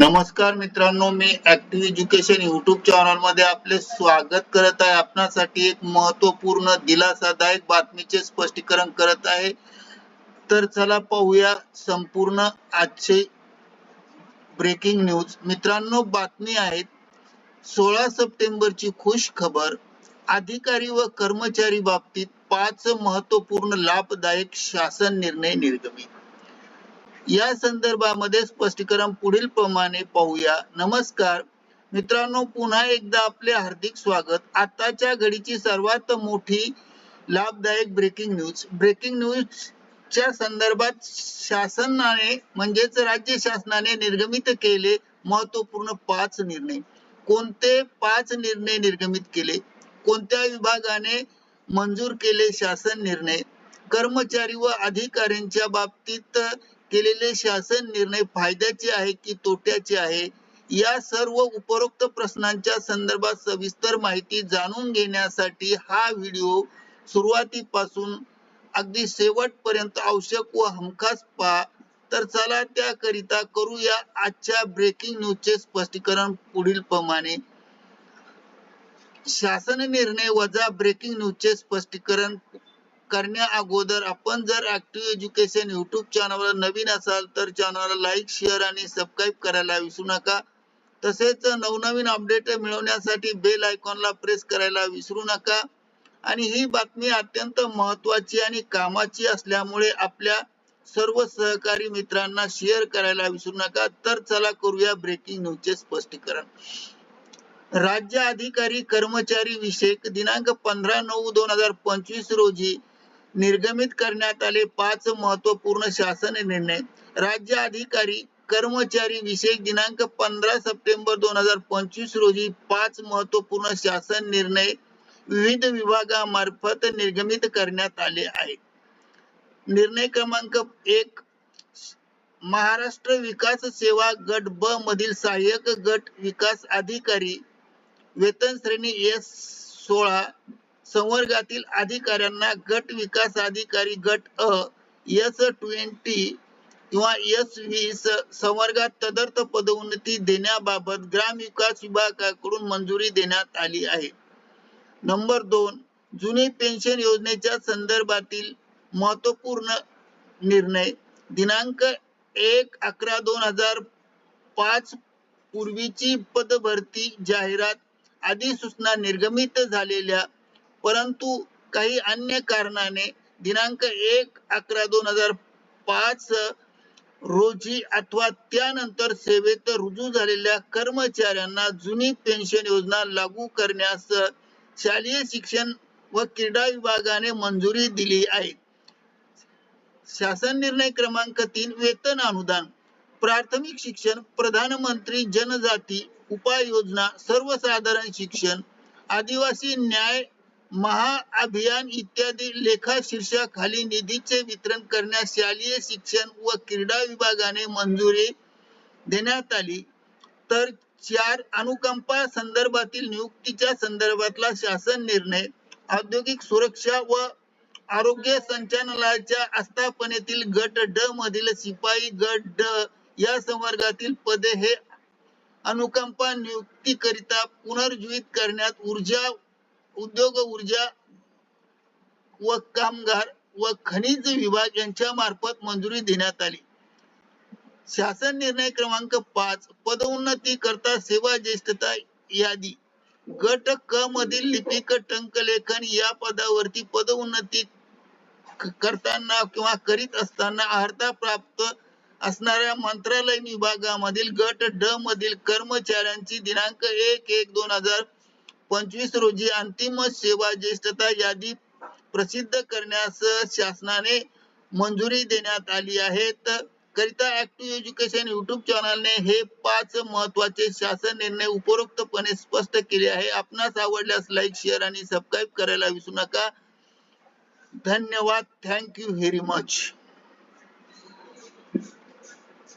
नमस्कार मित्रांनो मी ऍक्टिव्ह एज्युकेशन युट्यूब चॅनलमध्ये आपले स्वागत करत आहे. आपणासाठी एक महत्त्वपूर्ण दिलासादायक बातमीचे स्पष्टीकरण करत आहे. तर चला पाहूया संपूर्ण आजचे ब्रेकिंग न्यूज मित्रांनो बातमी आहेत सोळा सप्टेंबरची खुश खबर. अधिकारी व कर्मचारी बाबतीत पाच महत्त्वपूर्ण लाभदायक शासन निर्णय निर्गमित. या संदर्भामध्ये स्पष्टीकरण पुढील प्रमाणे पाहूया. नमस्कार. मित्रांनो पुन्हा एकदा आपले हार्दिक स्वागत. आताच्या घडीची सर्वात मोठी लाभदायक ब्रेकिंग न्यूज ब्रेकिंग न्यूज च्या संदर्भात शासनाने म्हणजेच राज्य शासनाने निर्गमित केले महत्त्वपूर्ण पाच निर्णय. कोणते पाच निर्णय निर्गमित केले? कोणत्या विभागाने मंजूर केले शासन निर्णय? कर्मचारी व अधिकाऱ्यांच्या बाबतीत केलेले शासन निर्णय फायद्याचे आहे की तोट्याचे आहे? या सर्व उपरोक्त प्रश्नांच्या संदर्भात सविस्तर माहिती जाणून घेण्यासाठी हा व्हिडिओ सुरुवातीपासून अगदी शेवटपर्यंत आवश्यक व हमखास पहा. तर चला त्याकरिता करूया आजच्या ब्रेकिंग न्यूजचे स्पष्टीकरण पुढील प्रमाणे. शासन निर्णय वजा ब्रेकिंग न्यूजचे स्पष्टीकरण करण्या अगोदर आपण जर ऍक्टिव्ह एज्युकेशन युट्यूब चॅनलवर नवीन असाल तर चॅनलला लाईक शेअर आणि सबस्क्राईब करायला विसरू नका. तसेच नवनवीन अपडेट मिळवण्यासाठी बेल आयकॉनला प्रेस करायला विसरू नका. आणि ही बातमी अत्यंत महत्वाची आणि कामाची असल्यामुळे आपल्या सर्व सहकारी मित्रांना शेअर करायला विसरू नका. तर चला करूया ब्रेकिंग न्यूजचे स्पष्टीकरण. राज्य अधिकारी कर्मचारी विषयक दिनांक पंधरा नऊ दोन हजार पंचवीस रोजी निर्गमित करण्यात आले पाच महत्त्वपूर्ण शासन निर्णय. राज्य अधिकारी कर्मचारी विषयक दिनांक पंधरा सप्टेंबर दोन हजार पंचवीस रोजी पाच महत्त्वपूर्ण शासन निर्णय विविध विभागामार्फत निर्गमित करण्यात आले आहेत. निर्णय क्रमांक एक महाराष्ट्र विकास सेवा गट ब मधील सहाय्यक गट विकास अधिकारी वेतन श्रेणी एस सोळा संवर्गातील अधिकाऱ्यांना गट विकास अधिकारी गट अ एस ट्वेंटी किंवा एस वीस संवर्गात तदर्थ पदोन्नती देण्याबाबत ग्रामविकास विभागाकडून मंजुरी देण्यात आली आहे. नंबर दोन जुनी पेन्शन योजनेच्या संदर्भातील महत्त्वपूर्ण निर्णय दिनांक एक अकरा दोन हजार पाच पूर्वीची पदभरती जाहिरात आदी सूचना निर्गमित झालेल्या परंतु काही अन्य कारणाने दिनांक एक अकरा दोन हजार पाच रोजी अथवा त्यानंतर सेवेत रुजू झालेल्या कर्मचाऱ्यांना जुनी पेन्शन योजना लागू करण्यास शालेय शिक्षण व क्रीडा विभागाने मंजुरी दिली आहे. शासन निर्णय क्रमांक तीन वेतन अनुदान प्राथमिक शिक्षण प्रधानमंत्री जनजाती उपाय योजना सर्वसाधारण शिक्षण आदिवासी न्याय महाअभियान इत्यादी लेखा शीर्षाखाली निधीचे वितरण करण्यास शालेय शिक्षण व क्रीडा विभागाने मंजुरी देण्यात आली. तर चार अनुकंपा संदर्भातील नियुक्तीच्या संदर्भातला शासन निर्णय औद्योगिक सुरक्षा व आरोग्य संचालनालयाच्या आस्थापनेतील गट ड मधील शिपाई गट ड या संवर्गातील पदे हे अनुकंपा नियुक्तीकरिता पुनर्जीवित करण्यात ऊर्जा उद्योग ऊर्जा व कामगार व खनिज विभाग यांच्या मार्फत मंजुरी देण्यात आली. शासन निर्णय क्रमांक पाच पदोन्नती करता सेवा ज्येष्ठता यादी. गट क मधील लिपिक टंकलेखन या पदावरती पदोन्नती करताना किंवा करीत असताना अर्हता प्राप्त असणाऱ्या मंत्रालय विभागामधील गट ड मधील कर्मचाऱ्यांची दिनांक एक एक दोन हजार पंचवीस रोजी अंतिम सेवा ज्येष्ठता यादी प्रसिद्ध करण्यास शासनाने मंजुरी देण्यात आली आहे. करिता ऍक्टिव्ह एज्युकेशन युट्यूब चॅनलने हे पाच महत्त्वाचे शासन निर्णय उपरोक्तपणे स्पष्ट केले आहे. आपणास आवडल्यास लाईक शेअर आणि सबस्क्राईब करायला विसरू नका. धन्यवाद. Thank you very much